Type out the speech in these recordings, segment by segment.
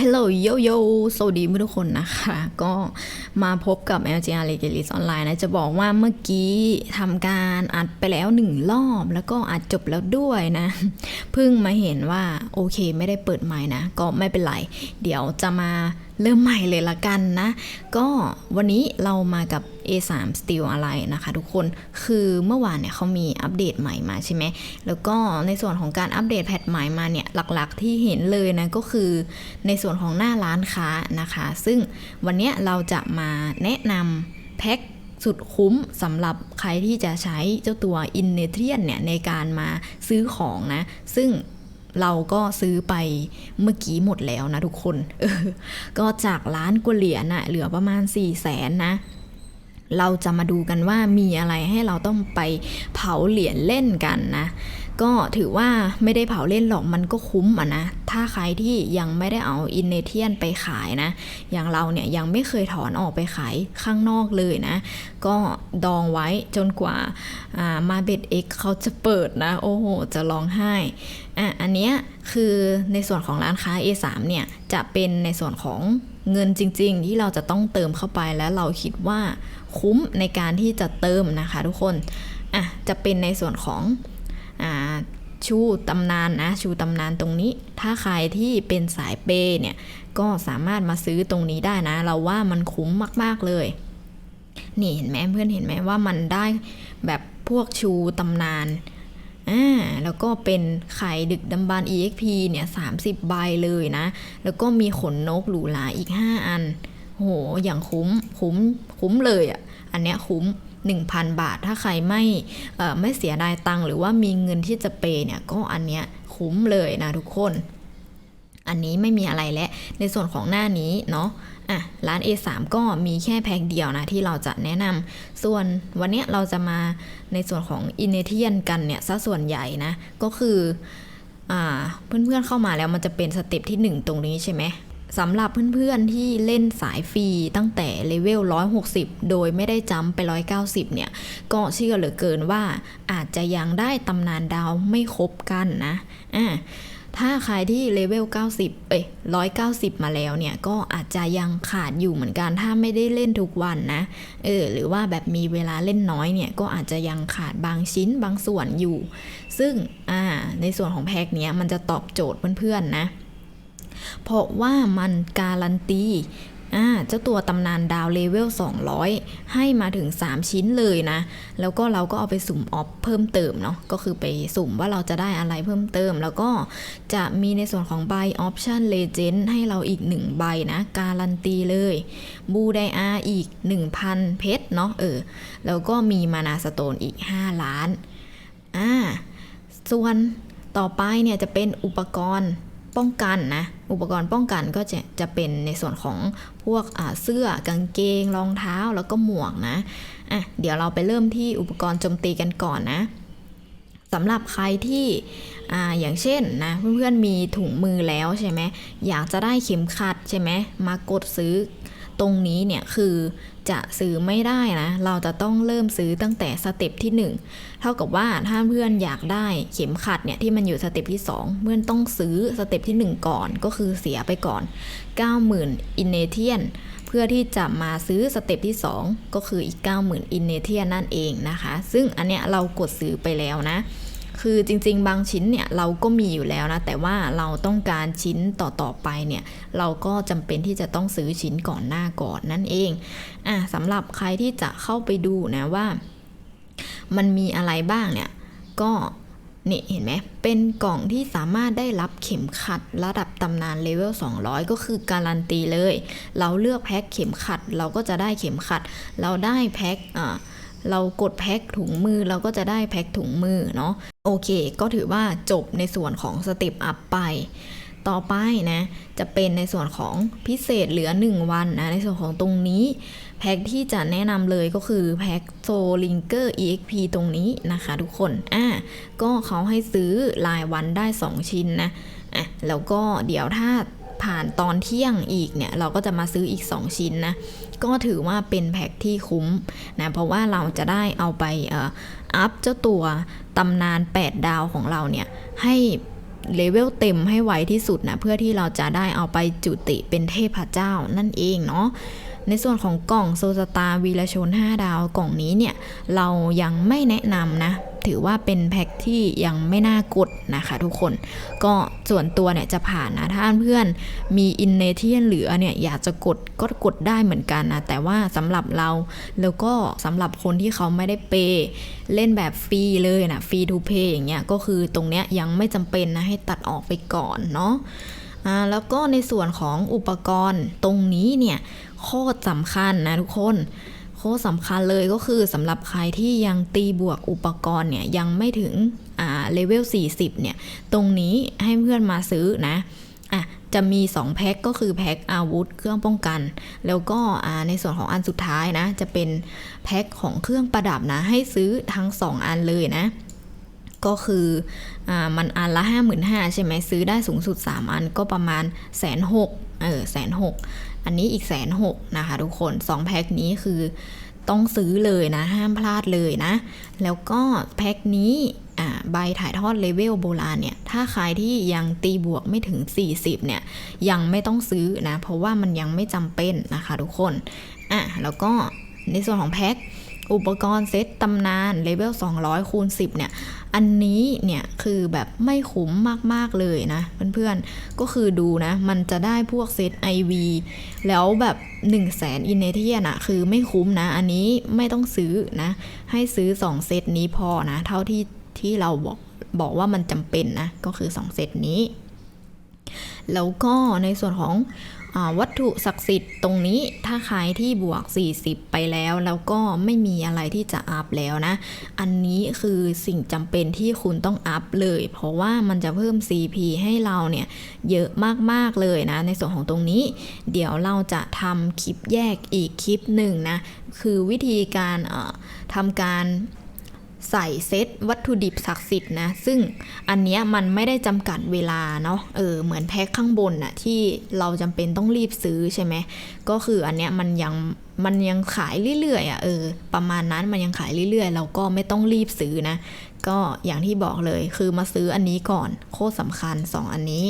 Hello Yo Yo สวัสดีทุกคนนะคะ ก็มาพบกับ LGR l e g a l i s ออนไลน์นะ จะบอกว่าเมื่อกี้ทำการอัดไปแล้วหนึ่งรอบ แล้วก็อัดจบแล้วด้วยนะ เพิ่งมาเห็นว่า โอเคไม่ได้เปิดไม้นะ ก็ไม่เป็นไร เดี๋ยวจะมา เริ่มใหม่เลยละกันนะ ก็วันนี้เรามากับ A3 Steel อะไรนะคะทุกคนคือเมื่อวานเนี่ยเขามีอัปเดตใหม่มาใช่ไหม แล้วก็ในส่วนของการอัปเดตแพทใหม่มาเนี่ยหลักๆที่เห็นเลยนะก็คือในส่วนของหน้าร้านค้านะคะ ซึ่งวันนี้เราจะมาแนะนำแพ็คสุดคุ้มสำหรับใครที่จะใช้เจ้าตัวอินเนเทียนเนี่ยในการมาซื้อของนะ ซึ่ง เราก็ซื้อไปเมื่อกี้หมดแล้วนะทุกคนออก็จากล้านกว่าเหรียญน่ะเหลือประมาณ4ี่แสนนะ เราจะมาดูกันว่ามีอะไรให้เราต้องไปเผาเหรียญเล่นกันนะ ก็ถือว่าไม่ได้เผาเล่นหรอกมันก็คุ้มอะนะ ถ้าใครที่ยังไม่ได้เอาอินเนเทียนไปขายนะ อย่างเราเนี่ยยังไม่เคยถอนออกไปขายข้างนอกเลยนะ ก็ดองไว้จนกว่ามาเบ็ดเอ็กเขาจะเปิดนะ โอ้โห จะร้องไห้อะอันเนี้ยคือในส่วนของร้านค้า A3 เนี่ยจะเป็นในส่วนของเงินจริง ๆ ที่เราจะต้องเติมเข้าไปแล้วเราคิดว่าคุ้มในการที่จะเติมนะคะ ทุกคนอะจะเป็นในส่วนของ ชูตำนานนะชูตำนานตรงนี้ ถ้าใครที่เป็นสายเปย์เนี่ยก็สามารถมาซื้อตรงนี้ได้นะ เราว่ามันคุ้มมาก ๆ เลย นี่เห็นไหมเพื่อนเห็นไหมว่ามันได้แบบพวกชูตำนานอ่าแล้วก็เป็นไข่ดึกดำบรรพ์ EXP เนี่ย30 ใบเลยนะ แล้วก็มีขนนกหรูหราอีก 5 อัน โห อย่างคุ้ม คุ้ม คุ้มเลยอะ่ะ อันเนี้ยคุ้ม 1,000 บาท ถ้าใครไม่ไม่เสียดายตังค์หรือว่ามีเงินที่จะเปย์เนี่ยก็อันเนี้ยคุ้มเลยนะทุกคน อันนี้ไม่มีอะไรแล้วในส่วนของหน้านี้เนาะอะร้าน A3 ก็มีแค่แพ็คเดียวนะที่เราจะแนะนำส่วนวันเนี้ยเราจะมาในส่วนของอินเนเทียนกันเนี่ยซะส่วนใหญ่นะ ก็คืออ่าเพื่อนๆเข้ามาแล้วมันจะเป็นสเต็ปที่ 1 ตรงนี้ใช่ไหม สำหรับเพื่อนๆที่เล่นสายฟรีตั้งแต่เลเวล 160 โดยไม่ได้จำไป 190 เนี่ย ก็เชื่อเหลือเกินว่าอาจจะยังได้ตำนานดาวไม่ครบกันนะอ่าถ้าใครที่เลเวล 90 เอ้ย 190 มาแล้วเนี่ย ก็อาจจะยังขาดอยู่เหมือนกัน ถ้าไม่ได้เล่นทุกวันนะ เออ หรือว่าแบบมีเวลาเล่นน้อยเนี่ย ก็อาจจะยังขาดบางชิ้นบางส่วนอยู่ ซึ่ง อ่า ในส่วนของแพ็กเนี้ย มันจะตอบโจทย์เพื่อนๆนะ เพราะว่ามันการันตีเจ้าตัวตำนานดาวเลเวล 200 ให้มาถึง 3 ชิ้นเลยนะ แล้วก็เราก็เอาไปสุ่มออฟเพิ่มเติมเนาะ ก็คือไปสุ่มว่าเราจะได้อะไรเพิ่มเติม แล้วก็จะมีในส่วนของใบออปชั่นเลเจนด์ให้เราอีก 1 ใบนะ การันตีเลย บูไดอาอีก 1,000 เพชรเนาะเออ แล้วก็มีมานาสโตนอีก 5 ล้าน อ่า ส่วนต่อไปเนี่ยจะเป็นอุปกรณ์ ป้องกันนะ อุปกรณ์ป้องกันก็จะจะเป็นในส่วนของพวกเสื้อกางเกงรองเท้าแล้วก็หมวกนะอะเดี๋ยวเราไปเริ่มที่อุปกรณ์โจมตีกันก่อนนะสำหรับใครที่อ่าอย่างเช่นนะเพื่อนๆมีถุงมือแล้วใช่ไหมอยากจะได้เข็มขัดใช่ไหมมากดซื้อ ตรงนี้เนี่ยคือจะซื้อไม่ได้นะ เราจะต้องเริ่มซื้อตั้งแต่สเต็ปที่ 1 เท่ากับว่าถ้าเพื่อนอยากได้เข็มขัดเนี่ยที่มันอยู่สเต็ปที่ 2 เพื่อนต้องซื้อสเต็ปที่ 1 ก่อนก็คือเสียไปก่อน 90,000 อินเนเทียน เพื่อที่จะมาซื้อสเต็ปที่ 2 ก็คืออีก 90,000 อินเนเทียนนั่นเองนะคะ ซึ่งอันเนี้ยเรากดซื้อไปแล้วนะ คือจริงๆ บางชิ้นเนี่ยเราก็มีอยู่แล้วนะ แต่ว่าเราต้องการชิ้นต่อๆไปเนี่ย เราก็จำเป็นที่จะต้องซื้อชิ้นก่อนหน้าก่อนนั่นเองอะสำหรับใครที่จะเข้าไปดูนะว่า มันมีอะไรบ้างเนี่ยก็นี่เห็นไหม เป็นกล่องที่สามารถได้รับเข็มขัดระดับตำนานเลเวล 200 ก็คือการันตีเลย เราเลือกแพ็คเข็มขัด เราก็จะได้เข็มขัด เราได้แพ็คอ่าเรากดแพ็คถุงมือเราก็จะได้แพ็คถุงมือเนาะ โอเค ก็ถือว่าจบในส่วนของสเต็ปอัพไป ต่อไปนะ จะเป็นในส่วนของพิเศษเหลือ 1 วันนะ ในส่วนของตรงนี้ แพ็กที่จะแนะนำเลยก็คือ แพ็กโซลิงเกอร์ EXP ตรงนี้นะคะทุกคน อะก็เขาให้ซื้อรายวันได้ 2 ชิ้นนะ อะ แล้วก็เดี๋ยวถ้า ผ่านตอนเที่ยงอีกเนี่ยเราก็จะมาซื้ออีก 2 ชิ้นนะก็ถือว่าเป็นแพ็คที่คุ้มนะเพราะว่าเราจะได้เอาไปอ,อัพเจ้าตัวตำนาน 8 ดาวของเราเนี่ยให้เลเวลเต็มให้ไวที่สุดนะเพื่อที่เราจะได้เอาไปจุติเป็นเทพเจ้านั่นเองเนาะในส่วนของกล่องโซสตาวีลชน 5 ดาวกล่องนี้เนี่ย เรายังไม่แนะนำนะ ถือว่าเป็นแพ็คที่ยังไม่น่ากดนะคะทุกคน ก็ส่วนตัวเนี่ยจะผ่านนะ ถ้าเพื่อนมีอินเนเทียนเหลือเนี่ยอยากจะกดก็กดได้เหมือนกันนะ แต่ว่าสำหรับเราแล้วก็สำหรับคนที่เขาไม่ได้เปเล่นแบบฟรีเลยนะฟรีทูเพย์อย่างเงี้ยก็คือตรงเนี้ยยังไม่จำเป็นนะให้ตัดออกไปก่อนเนาะอ่าแล้วก็ในส่วนของอุปกรณ์ตรงนี้เนี่ยโคตรสำคัญนะทุกคน คตรสำคัญเลยก็คือสำหรับใครที่ยังตีบวกอุปกรณ์เนี่ยยังไม่ถึงอ่าเลเวล 40 เนี่ย ตรงนี้ให้เพื่อนมาซื้อนะอะจะมี 2 แพ็คก็คือแพ็คอาวุธ เครื่องป้องกัน แล้วก็อ่าในส่วนของอันสุดท้ายนะ จะเป็นแพ็คของเครื่องประดับนะ ให้ซื้อทั้ง 2 อันเลยนะ ก็คืออมันอันละ 5 5 0 0 0ใช่ไหมซื้อได้สูงสุด 3 อันก็ประมาณแสนหกเออแสนหก อันนี้อีกแสนหกนะคะทุกคน 2 แพ็คนี้คือต้องซื้อเลยนะ ห้ามพลาดเลยนะ แล้วก็แพ็คนี้ใบถ่ายทอดเลเวลโบราณเนี่ย ถ้าใครที่ยังตีบวกไม่ถึง 40 เนี่ย ยังไม่ต้องซื้อนะ เพราะว่ามันยังไม่จำเป็นนะคะทุกคนอะแล้วก็ในส่วนของแพ็ค อุปกรณ์เซตตำนานเลเวล200คูณ10 เนี่ย อันนี้เนี่ยคือแบบไม่คุ้มมาก ๆ เลยนะ เพื่อนๆ ก็คือดูนะ มันจะได้พวกเซต IV แล้วแบบ1 0 0 0 0แสนอินเนเทียนอะคือไม่คุ้มนะ อันนี้ไม่ต้องซื้อนะ ให้ซื้อ 2 เซตนี้พอนะ เท่าที่ที่เราบอกบอกว่ามันจำเป็นนะ ก็คือ 2 เซตนี้ แล้วก็ในส่วนของอวัตถุศักดิ์สิทธิ์ตรงนี้ถ้าใครที่บวก 40 ไปแล้ว แล้วก็ไม่มีอะไรที่จะอัพแล้วนะ อันนี้คือสิ่งจำเป็นที่คุณต้องอัพเลย เพราะว่ามันจะเพิ่ม CP ให้เราเนี่ยเยอะมากๆเลยนะ ในส่วนของตรงนี้ เดี๋ยวเราจะทำคลิปแยกอีกคลิปหนึ่งนะ คือวิธีการทำการ ใส่เซตวัตถุดิบศักดิ์สิทธิ์นะซึ่งอันเนี้ยมันไม่ได้จำกัดเวลาเนาะเออเหมือนแพ็คข้างบนน่ะที่เราจำเป็นต้องรีบซื้อใช่ไหมก็คืออันเนี้ยมันยังมันยังขายเรื่อยๆอะเออประมาณนั้นมันยังขายเรื่อยๆ เราก็ไม่ต้องรีบซื้อนะ ก็อย่างที่บอกเลยคือมาซื้ออันนี้ก่อนโคตรสำคัญ 2 อันนี้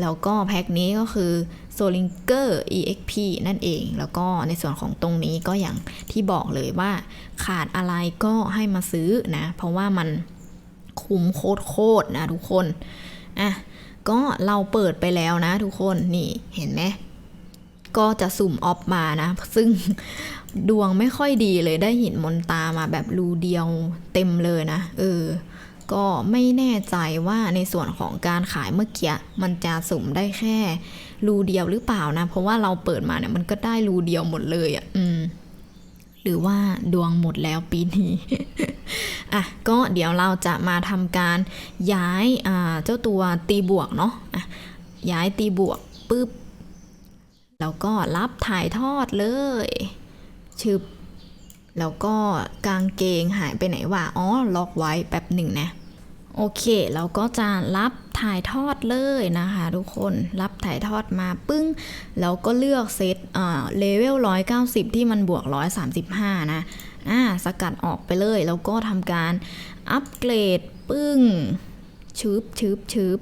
แล้วก็แพ็คนี้ก็คือ s o l i n g e r EXP นั่นเอง แล้วก็ในส่วนของตรงนี้ก็อย่างที่บอกเลยว่าขาดอะไรก็ให้มาซื้อนะ เพราะว่ามันคุ้มโคตรโคตรนะทุกคน อะ ก็เราเปิดไปแล้วนะทุกคน นี่เห็นไหมก็จะสุ่มออฟมานะ ซึ่งดวงไม่ค่อยดีเลยได้หินมนตามาแบบรูเดียวเต็มเลยนะ เออ ก็ไม่แน่ใจว่าในส่วนของการขายเมื่อกี้มันจะสุ่มได้แค่ รูเดียวหรือเปล่านะ เพราะว่าเราเปิดมาเนี่ยมันก็ได้รูเดียวหมดเลยอะ่ะอืมหรือว่าดวงหมดแล้วปีนี้อะก็เดี๋ยวเราจะมาทำการย้ายอ่าเจ้าตัวตีบวกเนาะอะย้ายตีบวกปุ๊บแล้วก็รับถ่ายทอดเลยชึบแล้วก็กางเกงหายไปไหนวะอ๋อล็อกไว้แป๊บหนึ่งนะ โอเค เราก็จะรับถ่ายทอดเลยนะคะทุกคน รับถ่ายทอดมาปึ้ง แล้วก็เลือกเซตอ่าเลเวล 190 ที่มันบวก 135 นะอ่าสกัดออกไปเลย แล้วก็ทำการอัปเกรดปึ้งชึบชึบชึบ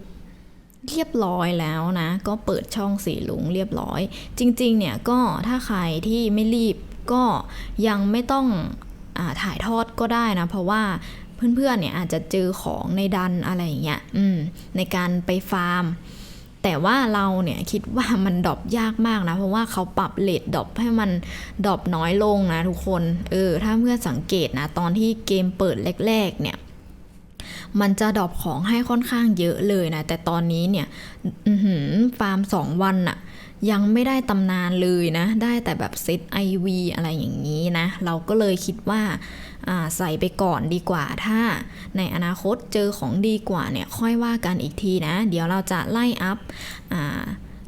เรียบร้อยแล้วนะ ก็เปิดช่องสีลุงเรียบร้อย จริงๆเนี่ยก็ถ้าใครที่ไม่รีบก็ยังไม่ต้องอาถ่ายทอดก็ได้นะ เพราะว่า เพื่อนๆเนี่ยอาจจะเจอของในดันอะไรอย่างเงี้ยในการไปฟาร์ม แต่ว่าเราเนี่ยคิดว่ามันดรอปยากมากนะ เพราะว่าเขาปรับเลทดรอปให้มันดรอปน้อยลงนะทุกคน เออ ถ้าเพื่อนสังเกตนะ ตอนที่เกมเปิดแรกๆเนี่ย มันจะดรอปของให้ค่อนข้างเยอะเลยนะ แต่ตอนนี้เนี่ยฟาร์มสองวันอะยังไม่ได้ตำนานเลยนะ ได้แต่แบบเซตไอวีอะไรอย่างนี้นะ เราก็เลยคิดว่าาใส่ไปก่อนดีกว่า ถ้าในอนาคตเจอของดีกว่าเนี่ย ค่อยว่ากันอีกทีนะ เดี๋ยวเราจะไล่อัพ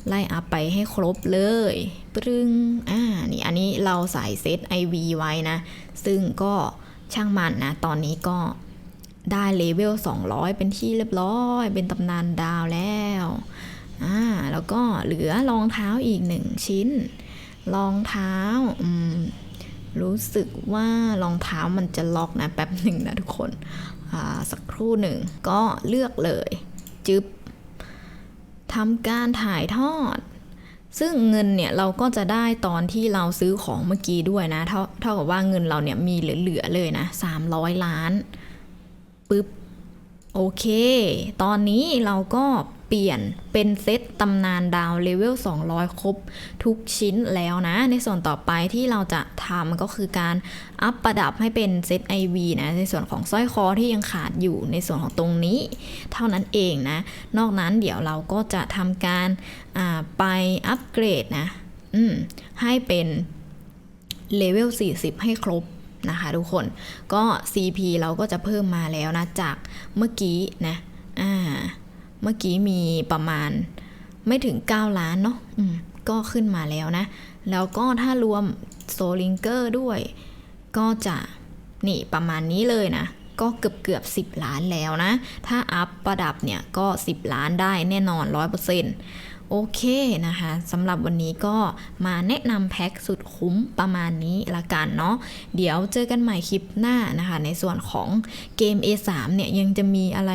ไล่อัพไปให้ครบเลยปรึงอ่า นี่อันนี้เราใส่เซต IV ไว้นะ ซึ่งก็ช่างมันนะ ตอนนี้ก็ ได้เลเวล 200 เป็นที่เรียบร้อย เป็นตำนานดาวแล้วอ่าแล้วก็เหลือรองเท้าอีกหนึ่งชิ้น รองเท้าอืมรู้สึกว่ารองเท้ามันจะล็อกนะแป๊บหนึ่งนะทุกคนอ่าสักครู่หนึ่งก็เลือกเลยจึ๊บทำการถ่ายทอด ซึ่งเงินเนี่ยเราก็จะได้ตอนที่เราซื้อของเมื่อกี้ด้วยนะ เท่าเท่ากับว่าเงินเราเนี่ยมีเหลือๆเลยนะ300 ล้าน ปึ๊บ โอเค ตอนนี้เราก็เปลี่ยนเป็นเซตตำนานดาวเลเวล 200 ครบทุกชิ้นแล้วนะ ในส่วนต่อไปที่เราจะทำก็คือการอัพประดับให้เป็นเซต IV นะ ในส่วนของสร้อยคอที่ยังขาดอยู่ในส่วนของตรงนี้ เท่านั้นเองนะ นอกนั้นเดี๋ยวเราก็จะทำการไปอัปเกรดนะให้เป็นเลเวล 40 ให้ครบ นะคะทุกคนก็ CP เราก็จะเพิ่มมาแล้วนะ จากเมื่อกี้นะอ่าเมื่อกี้มีประมาณไม่ถึง 9 ล้านเนาะก็ขึ้นมาแล้วนะ แล้วก็ถ้ารวมโซลิงเกอร์ด้วย ก็จะนี่ประมาณนี้เลยนะ ก็เกือบเกือบ 10 ล้านแล้วนะ ถ้าอัพประดับเนี่ยก็ 10 ล้านได้แน่นอน 100% โอเคนะคะสำหรับวันนี้ก็มาแนะนำแพ็คสุดคุ้มประมาณนี้ละกันเนาะเดี๋ยวเจอกันใหม่คลิปหน้านะคะ ในส่วนของเกม A3 เนี่ยยังจะมีอะไร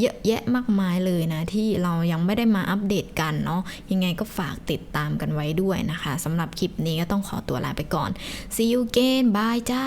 เยอะแยะมากมายเลยนะ ที่เรายังไม่ได้มาอัปเดตกันเนาะยังไงก็ฝากติดตามกันไว้ด้วยนะคะสำหรับคลิปนี้ก็ต้องขอตัวลาไปก่อน see you again bye จ้า